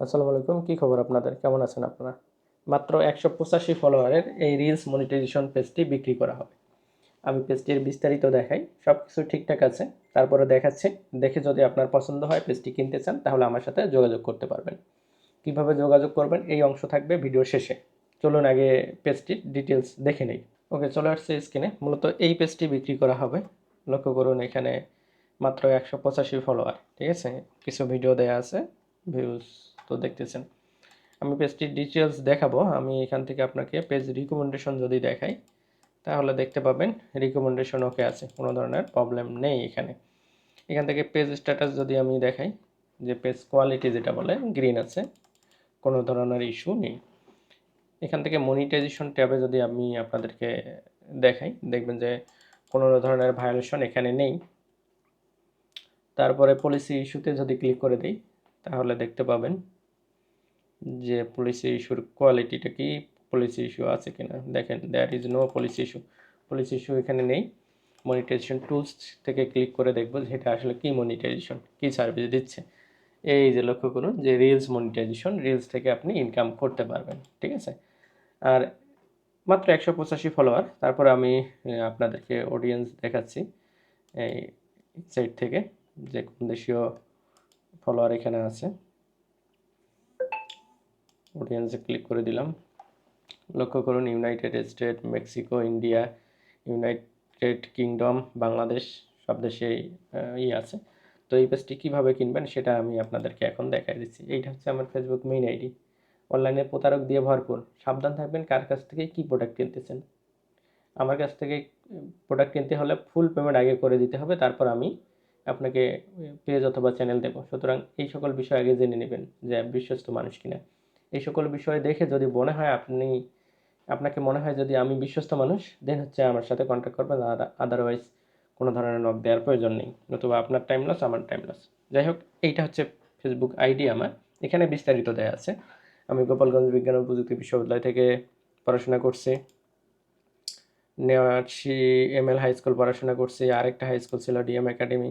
আসসালামু আলাইকুম, কী খবর আপনাদের? কেমন আছেন আপনারা? মাত্র একশো পঁচাশি ফলোয়ারের এই রিলস মনিটাইজেশন পেজটি বিক্রি করা হবে। আমি পেজটির বিস্তারিত দেখাই সব কিছু ঠিকঠাক আছে। তারপরে দেখাচ্ছি, দেখে যদি আপনার পছন্দ হয় পেজটি কিনতে চান, তাহলে আমার সাথে যোগাযোগ করতে পারবেন। কীভাবে যোগাযোগ করবেন, এই অংশ থাকবে ভিডিও শেষে। চলুন আগে পেজটির ডিটেলস দেখে নেই। ওকে চলে আসছে স্ক্রিনে মূলত এই পেজটি বিক্রি করা হবে। লক্ষ্য করুন, এখানে মাত্র একশো পঁচাশি ফলোয়ার ঠিক আছে? কিছু ভিডিও দেয়া আছে ভিউজ তো দেখতেছেন। আমি পেজটির ডিটেলস দেখাবো। আমি এখান থেকে আপনাকে পেজ রিকমেন্ডেশন যদি দেখাই, তাহলে দেখতে পাবেন রিকমেন্ডেশন ওকে আছে, কোনো ধরনের প্রবলেম নেই এখানে। এখান থেকে পেজ স্ট্যাটাস যদি আমি দেখাই, যে পেজ কোয়ালিটি যেটা বলে গ্রিন আছে, কোনো ধরনের ইস্যু নেই। এখান থেকে মনিটাইজেশন ট্যাবে যদি আমি আপনাদেরকে দেখাই, দেখবেন যে কোনো ধরনের ভায়োলেশন এখানে নেই। তারপরে পলিসি ইস্যুতে যদি ক্লিক করে দিই, তাহলে দেখতে পাবেন যে পলিসি ইস্যুর কোয়ালিটিটা কি পলিসি ইস্যু আছে কিনা। দেখেন there is no policy issue policy issue এখানে নেই। মনিটাইজেশন টুলস থেকে ক্লিক করে দেখব যে এটা আসলে কী মনিটাইজেশন কী সার্ভিস দিচ্ছে। এই যে লক্ষ্য করুন যে রিলস মনিটাইজেশন রিলস থেকে আপনি ইনকাম করতে পারবেন, ঠিক আছে? আর মাত্র একশো পঁচাশি ফলোয়ার তারপরে আমি আপনাদেরকে অডিয়েন্স দেখাচ্ছি এই সাইট থেকে, যে কোন দেশীয় ফলোয়ার এখানে আছে। অডিয়েন্সে ক্লিক করে দিলাম। লক্ষ্য করুন United State Mexico India United Kingdom Bangladesh সব আহ, ই আছে। তো এই পেজটি কীভাবে কিনবেন সেটা আমি আপনাদেরকে এখন দেখাই দিচ্ছি। এইটা হচ্ছে আমার ফেসবুক মেইন আইডি অনলাইনে প্রতারক দিয়ে ভরপুর। সাবধান থাকবেন কার কাছ থেকে কী প্রোডাক্ট কিনতেছেন। আমার কাছ থেকে প্রোডাক্ট কিনতে হলে ফুল পেমেন্ট আগে করে দিতে হবে তারপর আমি আপনাকে পেজ অথবা চ্যানেল দেবো। সুতরাং এই সকল বিষয় আগে জেনে নেবেন যে বিশ্বস্ত মানুষ কিনা। এই সকল বিষয় দেখে যদি মনে হয় আপনি, আপনাকে মনে হয় যদি আমি বিশ্বস্ত মানুষ দেন হচ্ছে আমার সাথে কন্ট্যাক্ট করবেন। আদারওয়াইজ কোনো ধরনের নক দেওয়ার প্রয়োজন নেই। নতুবা আপনার টাইম লস আমার টাইম লস যাই হোক, এইটা হচ্ছে ফেসবুক আইডি আমার। এখানে বিস্তারিত দেয়া আছে। আমি গোপালগঞ্জ বিজ্ঞান ও প্রযুক্তি বিশ্ববিদ্যালয় থেকে পড়াশোনা করছি। Newashi M, L high school পড়াশোনা করছি। আরেকটা হাই স্কুল ছিল ডিএম একাডেমি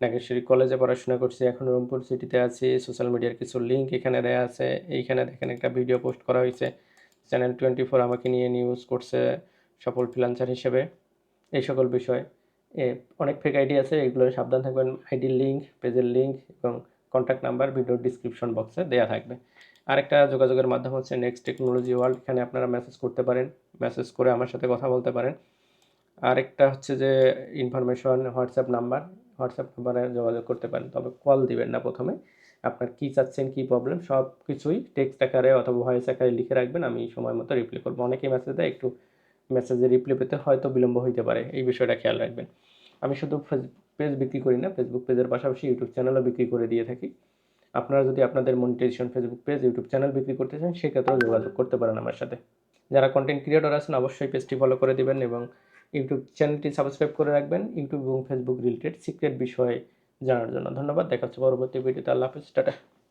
নাগেশ্বরী কলেজে পড়াশোনা করছি, এখন রংপুর সিটিতে আছি। সোশ্যাল মিডিয়ার কিছু লিঙ্ক এখানে দেওয়া আছে। এইখানে দেখেন একটা ভিডিও পোস্ট করা হয়েছে। চ্যানেল টোয়েন্টি ফোর আমাকে নিয়ে নিউজ করছে সফল ফ্রিলান্সার হিসেবে। এই সকল বিষয়। এ অনেক ফেক আইডি আছে, এগুলো সাবধান থাকবেন। আইডির লিঙ্ক পেজের লিঙ্ক এবং কন্ট্যাক্ট নাম্বার ভিডিওর ডিসক্রিপশন বক্সে দেওয়া থাকবে। আরেকটা যোগাযোগের মাধ্যম হচ্ছে নেক্সট টেকনোলজি ওয়ার্ল্ড এখানে আপনারা মেসেজ করতে পারেন। মেসেজ করে আমার সাথে কথা বলতে পারেন। আরেকটা হচ্ছে যে ইনফরমেশন হোয়াটসঅ্যাপ নাম্বার হোয়াটসঅ্যাপ নাম্বারে যোগাযোগ করতে পারেন। তবে কল দিবেন না প্রথমে। আপনার কী চাচ্ছেন, কী প্রবলেম সব কিছুই টেক্সট আকারে অথবা ভয়েস আকারে লিখে রাখবেন। আমি সময় মতো রিপ্লাই করব। অনেকেই মেসেজ দেয়, একটু মেসেজে রিপ্লাই পেতে হয়তো বিলম্ব হইতে পারে। এই বিষয়টা খেয়াল রাখবেন। আমি শুধু পেজ বিক্রি করি না ফেসবুক পেজের পাশাপাশি ইউটিউব চ্যানেলও বিক্রি করে দিয়ে থাকি। আপনারা যদি আপনাদের monetization Facebook page YouTube channel বিক্রি করতে চান, সেক্ষেত্রেও যোগাযোগ করতে পারেন আমার সাথে। যারা কন্টেন্ট ক্রিয়েটর আছেন, অবশ্যই পেজটি ফলো করে দিবেন এবং ইউটিউব চ্যানেলটি সাবস্ক্রাইব করে রাখবেন, ইউটিউব এবং ফেসবুক রিলেটেড সিক্রেট বিষয়ে জানার জন্য। ধন্যবাদ, দেখা হচ্ছে পরবর্তী ভিডিওতে। আল্লাহ হাফিজ, টাটা।